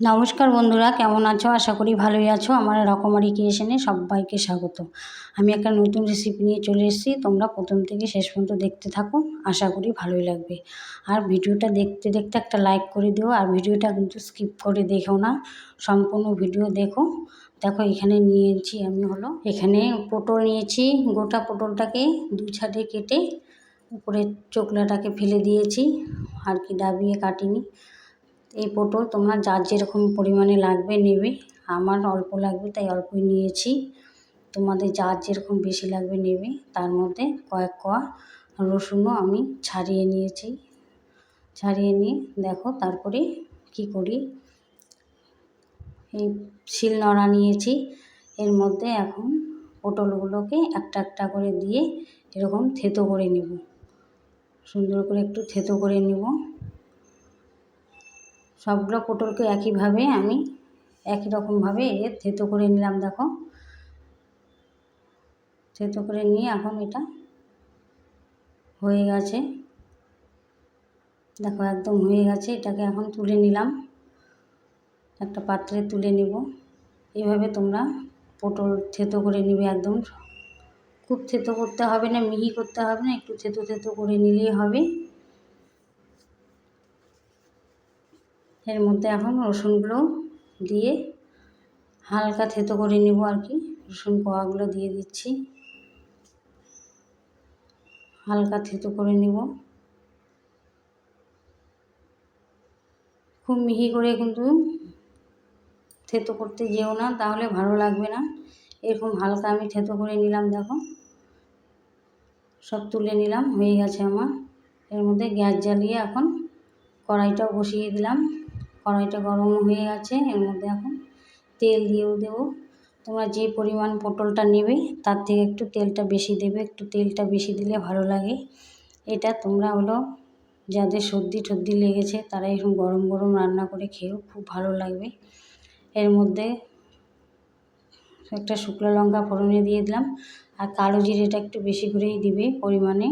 নমস্কার বন্ধুরা, কেমন আছো? আশা করি ভালোই আছো। আমার রকমারি ক্রিয়েশনে সবাইকে স্বাগত। আমি একটা নতুন রেসিপি নিয়ে চলে এসেছি। তোমরা প্রথম থেকে শেষ পর্যন্ত দেখতে থাকো। আশা করি ভালোই লাগবে। আর ভিডিওটা দেখতে দেখতে একটা লাইক করে দিও। আর ভিডিওটা কিন্তু স্কিপ করে দেখো না। সম্পূর্ণ ভিডিও দেখো। দেখো, এখানে নিয়েছি আমি হলো, এখানে পটল নিয়েছি। গোটা পটলটাকে দু ছাড়ে কেটে উপরে চোকলাটাকে ফেলে দিয়েছি। আর কি ডাবিয়ে কাটিনি। এই পটল তোমরা যার যেরকম পরিমাণে লাগবে নেবে। আমার অল্প লাগবে, তাই অল্পই নিয়েছি। তোমাদের যার যেরকম বেশি লাগবে নেবে, তার মধ্যে কয়েক কোয়া রসুনও আমি ছাড়িয়ে নিয়েছি। ছাড়িয়ে নিয়ে দেখো তারপরে কি করি। এই শিল নড়া নিয়েছি। এর মধ্যে এখন পটলগুলোকে একটা একটা করে দিয়ে এরকম থেতো করে নেব। সুন্দর করে একটু থেতো করে নেব। সবগুলো পটলকে একইভাবে আমি একই রকমভাবে এর থেতো করে নিলাম, দেখো। থেতো করে নিয়ে এখন এটা হয়ে গেছে। দেখো, একদম হয়ে গেছে। এটাকে এখন তুলে নিলাম। একটা পাত্রে তুলে নেব। এইভাবে তোমরা পটল থেতো করে নিবে একদম। খুব থেতো করতে হবে না, মিহি করতে হবে না, একটু থেতো থেতো করে নিলেই হবে। এর মধ্যে এখন রসুনগুলো দিয়ে হালকা থেতো করে নেব আর কি। রসুন কোয়াগুলো দিয়ে দিচ্ছি। হালকা থেতো করে নেব। খুব মিহি করে কিন্তু থেতো করতে যেও না, তাহলে ভালো লাগবে না। এরকম হালকা আমি থেতো করে নিলাম, দেখো। সব তুলে নিলাম, হয়ে গেছে আমার। এর মধ্যে গ্যাস জ্বালিয়ে এখন কড়াইটাও বসিয়ে দিলাম। কড়াইটা গরম হয়ে গেছে, এর মধ্যে এখন তেল দিয়েও দেবো। তোমরা যে পরিমাণ পটলটা নেবে, তার থেকে একটু তেলটা বেশি দেবে, একটু তেলটা বেশি দিলে ভালো লাগে। এটা তোমরা হলো যাদের সর্দি টর্দি লেগেছে তারা এরকম গরম গরম রান্না করে খেয়েও খুব ভালো লাগবে। এর মধ্যে একটা শুকনো লঙ্কা ফোড়নে দিয়ে দিলাম, আর কালো জিরেটা একটু বেশি করেই দিবে পরিমাণে।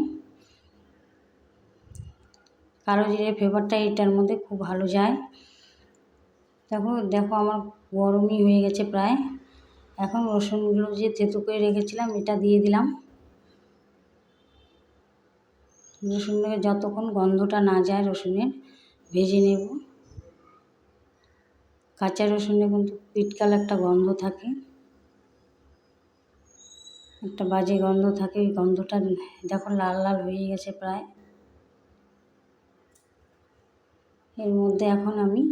কালো জিরের ফ্লেভারটা এটার মধ্যে খুব ভালো যায়। দেখো দেখো আমার গরমই হয়ে গেছে প্রায়। এখন রসুনগুলো যে থেতো করে রেখেছিলাম, এটা দিয়ে দিলাম। রসুনটাকে যতক্ষণ গন্ধটা না যায় রসুনের ভেজে নেব। কাঁচা রসুনে কিন্তু পিটকাল একটা গন্ধ থাকে। একটা বাজে গন্ধ থাকে, ওই গন্ধটা দেখো লাল লাল হয়ে গেছে প্রায়। এর মধ্যে এখন আমি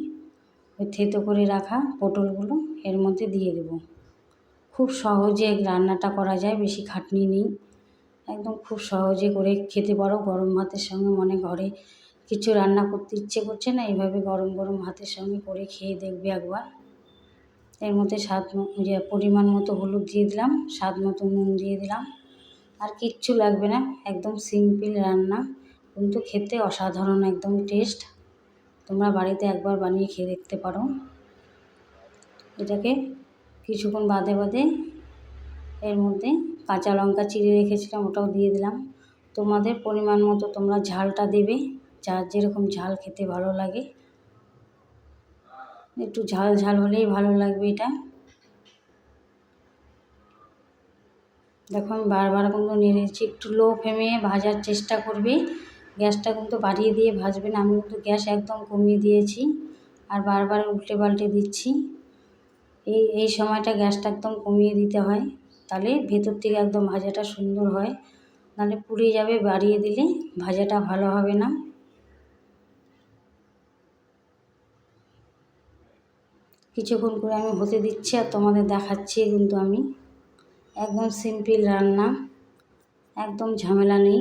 ওই থেতো করে রাখা পটলগুলো এর মধ্যে দিয়ে দেব। খুব সহজে রান্নাটা করা যায়, বেশি খাটনি নেই। একদম খুব সহজে করে খেতে পারো, গরম ভাতের সঙ্গে। মনে ঘরে কিছু রান্না করতে ইচ্ছে করছে না, এইভাবে গরম গরম ভাতের সঙ্গে করে খেয়ে দেখবে একবার। এর মধ্যে স্বাদ যে পরিমাণ মতো হলুদ দিয়ে দিলাম, স্বাদ মতো নুন দিয়ে দিলাম। আর কিচ্ছু লাগবে না, একদম সিম্পল রান্না। কিন্তু খেতে অসাধারণ, একদম টেস্ট তোমরা বাড়িতে একবার বানিয়ে খেয়ে দেখতে পারো। এটাকে কিছুক্ষণ বাদে বাদে এর মধ্যে কাঁচা লঙ্কা চিড়ে রেখেছিলাম, ওটাও দিয়ে দিলাম। তোমাদের পরিমাণ মতো তোমরা ঝালটা দেবে, যার যেরকম ঝাল খেতে ভালো লাগে। একটু ঝাল ঝাল হলেই ভালো লাগবে এটা। দেখো আমি বারবার কিন্তু নেড়েছি, একটু লো ফ্লেমে ভাজার চেষ্টা করবে। গ্যাসটা কিন্তু বাড়িয়ে দিয়ে ভাজবে না আমি কিন্তু গ্যাস একদম কমিয়ে দিয়েছি আর বারবার উল্টে পাল্টে দিচ্ছি। এই এই সময়টা গ্যাসটা একদম কমিয়ে দিতে হয়। তাহলে ভেতর থেকে একদম ভাজাটা সুন্দর হয়। নাহলে পুড়ে যাবে, বাড়িয়ে দিলে ভাজাটা ভালো হবে না। কিছুক্ষণ করে আমি হতে দিচ্ছি আর তোমাদের দেখাচ্ছি কিন্তু আমি। একদম সিম্পল রান্না, একদম ঝামেলা নেই।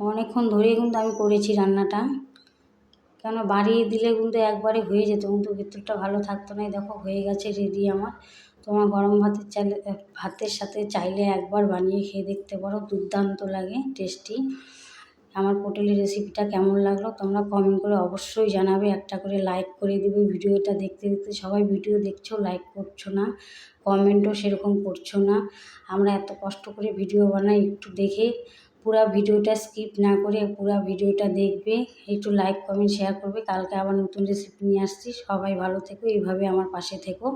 অনেকক্ষণ ধরেই কিন্তু আমি করেছি রান্নাটা। কেন বাড়িয়ে দিলে কিন্তু একবারে হয়ে যেত। কিন্তু ভেতরটা ভালো থাকতো না। দেখো হয়ে গেছে রেডি আমার। তোমার গরম ভাতের চাইলে ভাতের সাথে চাইলে একবার বানিয়ে খেয়ে দেখতে পারো। দুর্দান্ত লাগে টেস্টি আমার পটলের রেসিপিটা কেমন লাগল তোমরা কমেন্ট করে অবশ্যই জানাবে। একটা করে লাইক করে দেবে ভিডিওটা। দেখতে দেখতে সবাই ভিডিও দেখছ লাইক করছ না কমেন্টও সেরকম করছ না। আমরা এত কষ্ট করে ভিডিও বানাই একটু দেখে পুরো ভিডিওটা স্কিপ না করে পুরো ভিডিওটা দেখবে, একটু লাইক কমেন্ট শেয়ার করবে। কালকে আবার নতুন রেসিপি নিয়ে আসছি। সবাই ভালো থেকো, এইভাবে আমার পাশে থেকো।